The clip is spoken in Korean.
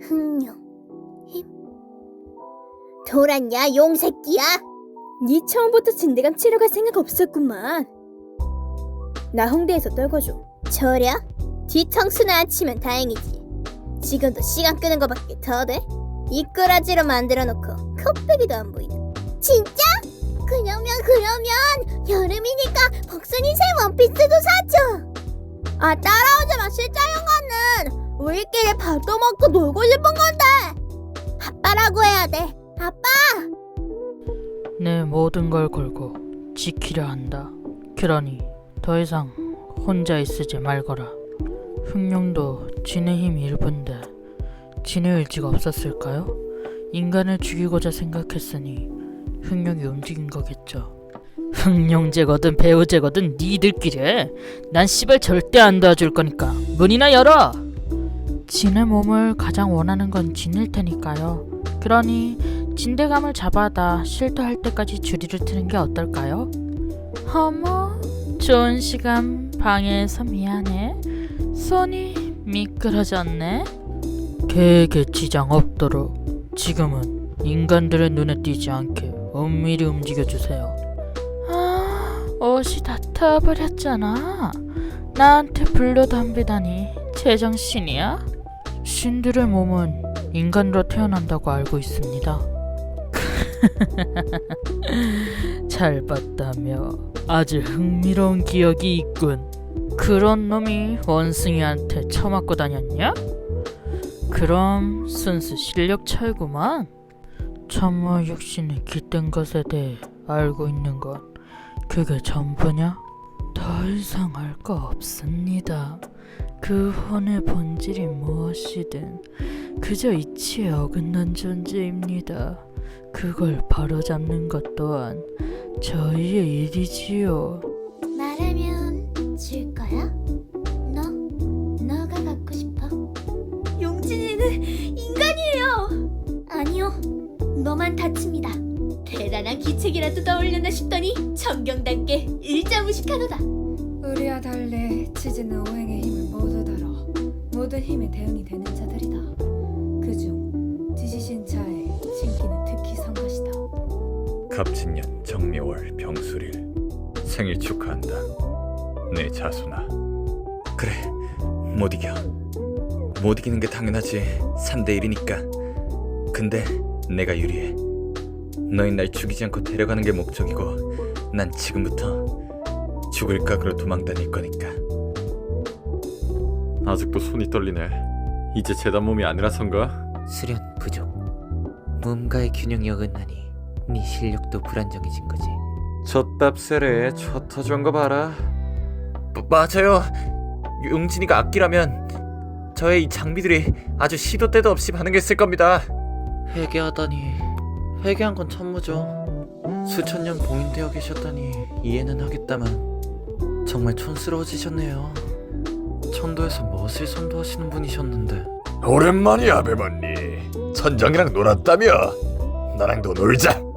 흥룡 힘 돌았냐 용새끼야 네 처음부터 진대감 갈 생각 없었구만. 나 홍대에서 떨궈줘. 저랴 뒤통수나 안 치면 다행이지 지금도 시간 끄는 거밖에 더 돼? 이꾸라지로 만들어 놓고 컵배기도 안 보이는 진짜? 그러면 그러면 여름이니까 복순이새 원피스도 사줘 아 따라오지 마 실장 형아는 우리끼리 밥도 먹고 놀고 싶은 건데 아빠라고 해야 돼 아빠 내 모든 걸 걸고 지키려 한다. 그러니 더 이상 혼자 있으지 말거라. 흑룡도 진의 힘이 일부인데 진의 의지가 없었을까요? 인간을 죽이고자 생각했으니 흑룡이 움직인 거겠죠. 흑룡제거든 배우제거든 니들끼리 해. 난 씨발 절대 안 도와줄 거니까 문이나 열어. 진의 몸을 가장 원하는 건 진일 테니까요. 그러니 진대감을 잡아다 실토 할 때까지 줄이를 트는 게 어떨까요? 어머, 좋은 시간 방해해서 미안해. 손이 미끄러졌네. 지장 없도록 지금은 인간들의 눈에 띄지 않게 은밀히 움직여주세요. 아, 옷이 다 타버렸잖아. 나한테 불로 덤비다니 제정신이야? 신들의 몸은 인간으로 태어난다고 알고 있습니다. 잘 봤다며 아주 흥미로운 기억이 있군. 그런 놈이 원숭이한테 처맞고 다녔냐? 그럼 순수 실력 차이구만. 참모 육신이 깃든 것에 대해 알고 있는 건 그게 전부냐? 알거 없습니다. 그 혼의 본질이 무엇이든 그저 이치에 어긋난 존재입니다. 그걸 바로잡는 것 또한 저희의 일이지요. 말하면 줄 거야? 너? 너가 갖고 싶어? 용진이는 인간이에요. 아니요 너만 다칩니다 대단한 기책이라도 떠올렸나 싶더니 정경단께 일자무식하도다. 우리와 달리 치즈는 오행의 힘을 모두 다뤄 모든 힘의 대응이 되는 자들이다. 그중 지지신 자의 신기는 특히 성가시다. 갑진년 정미월 병수릴 생일 축하한다. 내 자수나. 그래 못 이겨. 못 이기는 게 당연하지. 3대 1이니까. 근데 내가 유리해. 너희 날 죽이지 않고 데려가는 게 목적이고 난 지금부터 죽을 각으로 도망 다닐 거니까 아직도 손이 떨리네 이제 재단 몸이 아니라선가? 수련 부족. 몸과의 균형이 어긋나니 네 실력도 불안정해진 거지. 젖밥 세례 젖 터준 거 봐라. 맞아요. 용진이가 악기라면 저의 이 장비들이 아주 시도 때도 없이 반응했을 겁니다. 회개하다니 회개한 건 천무죠. 수천 년 봉인되어 계셨다니 이해는 하겠다만 정말 촌스러워지셨네요. 천도에서 무엇을 선도하시는 분이셨는데 오랜만이야, 배반니. 선장이랑 놀았다며? 나랑도 놀자.